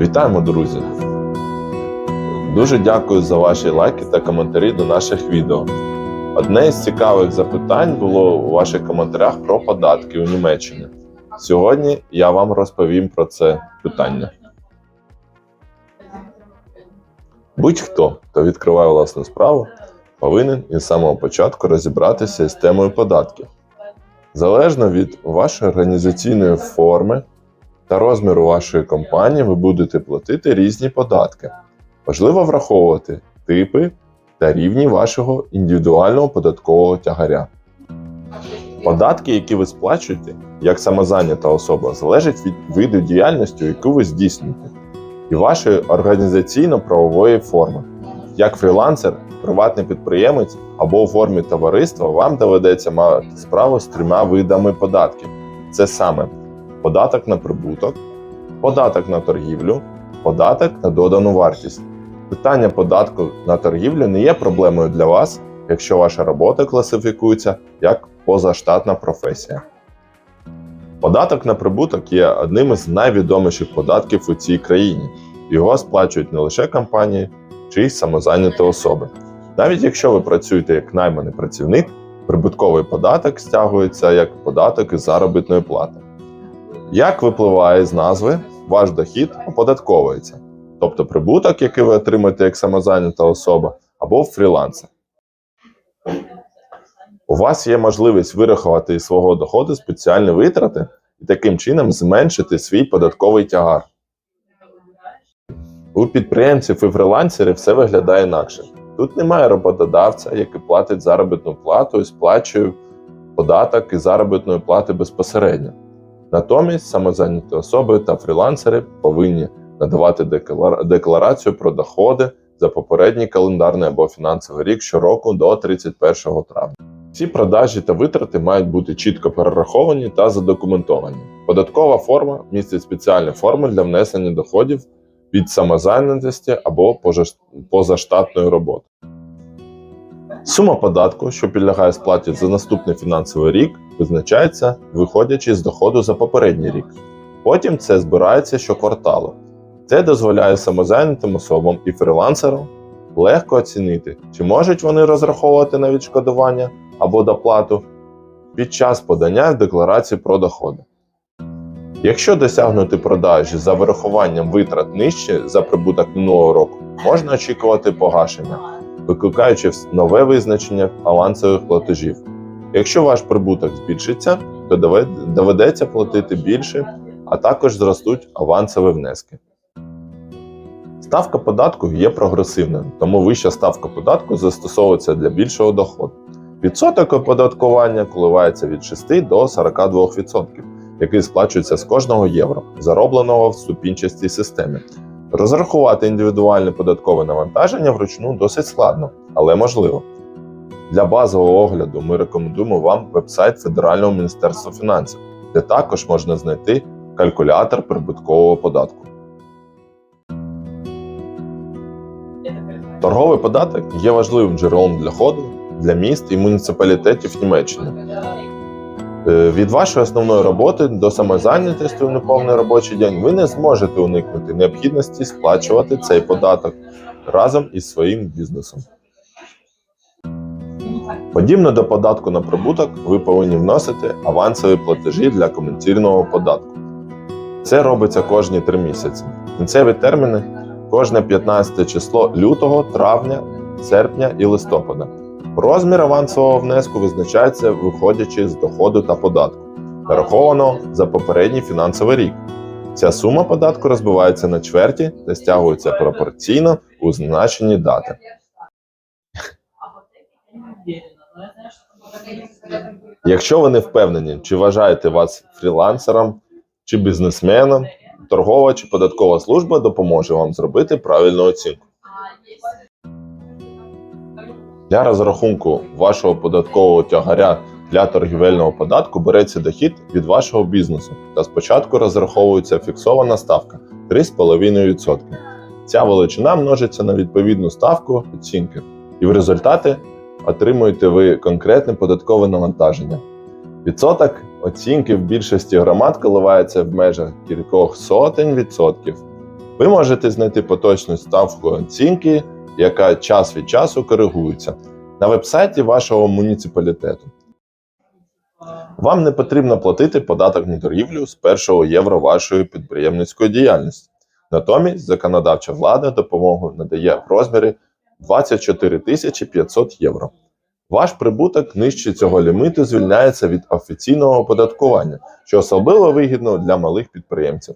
Вітаємо, друзі! Дуже дякую за ваші лайки та коментарі до наших відео. Одне із цікавих запитань було у ваших коментарях про податки у Німеччині. Сьогодні я вам розповім про це питання. Будь-хто, хто відкриває власну справу, повинен із самого початку розібратися з темою податків. Залежно від вашої організаційної форми та розміру вашої компанії, ви будете платити різні податки. Важливо враховувати типи та рівні вашого індивідуального податкового тягаря. Податки, які ви сплачуєте як самозайнята особа, залежать від виду діяльності, яку ви здійснюєте, і вашої організаційно-правової форми. Як фрілансер, приватний підприємець або у формі товариства, вам доведеться мати справу з трьома видами податків: це саме податок на прибуток, податок на торгівлю, податок на додану вартість. Питання податку на торгівлю не є проблемою для вас, якщо ваша робота класифікується як позаштатна професія. Податок на прибуток є одним із найвідоміших податків у цій країні. Його сплачують не лише компанії чи й самозайняті особи. Навіть якщо ви працюєте як найманий працівник, прибутковий податок стягується як податок із заробітної плати. Як випливає з назви, ваш дохід оподатковується, тобто прибуток, який ви отримаєте як самозайнята особа або фрілансер. У вас є можливість вирахувати із свого доходу спеціальні витрати і таким чином зменшити свій податковий тягар. У підприємців і фрилансерів все виглядає інакше. Тут немає роботодавця, який платить заробітну плату і сплачує податок із заробітної плати безпосередньо. Натомість самозайняті особи та фрілансери повинні надавати декларацію про доходи за попередній календарний або фінансовий рік щороку до 31 травня. Ці продажі та витрати мають бути чітко перераховані та задокументовані. Податкова форма містить спеціальні форми для внесення доходів від самозайнятості або позаштатної роботи. Сума податку, що підлягає сплаті за наступний фінансовий рік, визначається виходячи з доходу за попередній рік. Потім це збирається щокварталу. Це дозволяє самозайнятим особам і фрілансерам легко оцінити, чи можуть вони розраховувати на відшкодування або доплату під час подання в декларації про доходи. Якщо досягнути продажі за вирахуванням витрат нижче за прибуток минулого року, можна очікувати погашення, викликаючи нове визначення авансових платежів. Якщо ваш прибуток збільшиться, то доведеться платити більше, а також зростуть авансові внески. Ставка податку є прогресивною, тому вища ставка податку застосовується для більшого доходу. Відсоток оподаткування коливається від 6 до 42%, який сплачується з кожного євро, заробленого в ступінчастій системі. Розрахувати індивідуальне податкове навантаження вручну досить складно, але можливо. Для базового огляду ми рекомендуємо вам вебсайт Федерального міністерства фінансів, де також можна знайти калькулятор прибуткового податку. Торговий податок є важливим джерелом доходу для міст і муніципалітетів Німеччини. Е, Від вашої основної роботи до самозайнятості у неповний робочий день ви не зможете уникнути необхідності сплачувати цей податок разом із своїм бізнесом. Подібно до податку на прибуток, ви повинні вносити авансові платежі для комерційного податку. Це робиться кожні три місяці. Кінцеві терміни кожне 15 число лютого, травня, серпня і листопада. Розмір авансового внеску визначається виходячи з доходу та податку, нарахованого за попередній фінансовий рік. Ця сума податку розбивається на чверті та стягується пропорційно у значенні дати. Якщо ви не впевнені, чи вважаєте вас фрілансером чи бізнесменом, торгова чи податкова служба допоможе вам зробити правильну оцінку. Для розрахунку вашого податкового тягаря для торгівельного податку береться дохід від вашого бізнесу та спочатку розраховується фіксована ставка 3,5%. Ця величина множиться на відповідну ставку оцінки, і в результаті отримуєте ви конкретне податкове навантаження. Відсоток оцінки в більшості громад коливається в межах кількох сотень відсотків. Ви можете знайти поточну ставку оцінки, яка час від часу коригується на вебсайті вашого муніципалітету. Вам не потрібно платити податок на торгівлю з першого євро вашої підприємницької діяльності. Натомість законодавча влада допомогу надає в розмірі 24 тисячі 500 євро. Ваш прибуток нижче цього ліміту звільняється від офіційного оподаткування, що особливо вигідно для малих підприємців.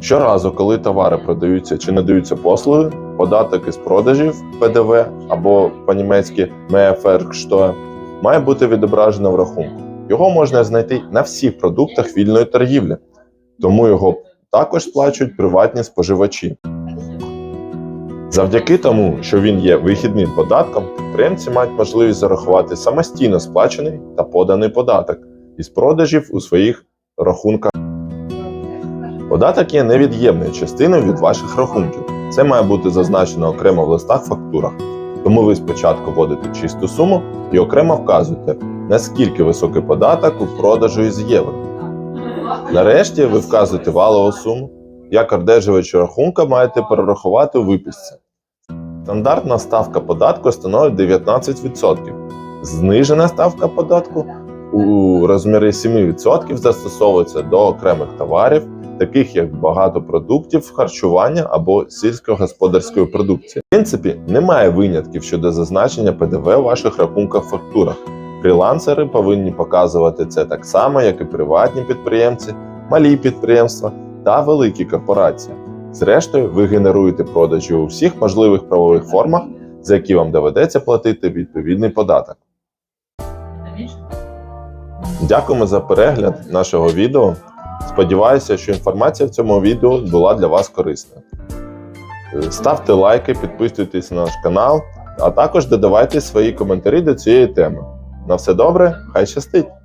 Щоразу, коли товари продаються чи надаються послуги, податок із продажів ПДВ або по-німецьки Mehrwerksteuer має бути відображено в рахунку. Його можна знайти на всіх продуктах вільної торгівлі, тому його також сплачують приватні споживачі. Завдяки тому, що він є вихідним податком, підприємці мають можливість зарахувати самостійно сплачений та поданий податок із продажів у своїх рахунках. Податок є невід'ємною частиною від ваших рахунків. Це має бути зазначено окремо в листах фактурах. Тому ви спочатку вводите чисту суму і окремо вказуєте, наскільки високий податок у продажу із євро. Нарешті ви вказуєте валову суму, як одержувачу рахунка маєте перерахувати у виписці. Стандартна ставка податку становить 19%. Знижена ставка податку у розмірі 7% застосовується до окремих товарів, таких як багато продуктів харчування або сільськогосподарської продукції. В принципі, немає винятків щодо зазначення ПДВ у ваших рахунках фактурах. Фрілансери повинні показувати це так само, як і приватні підприємці, малі підприємства та великі корпорації. Зрештою, ви генеруєте продажі у всіх можливих правових формах, за які вам доведеться платити відповідний податок. Дякуємо за перегляд нашого відео. Сподіваюся, що інформація в цьому відео була для вас корисною. Е, Ставте лайки, підписуйтесь на наш канал, а також додавайте свої коментарі до цієї теми. На все добре, хай щастить!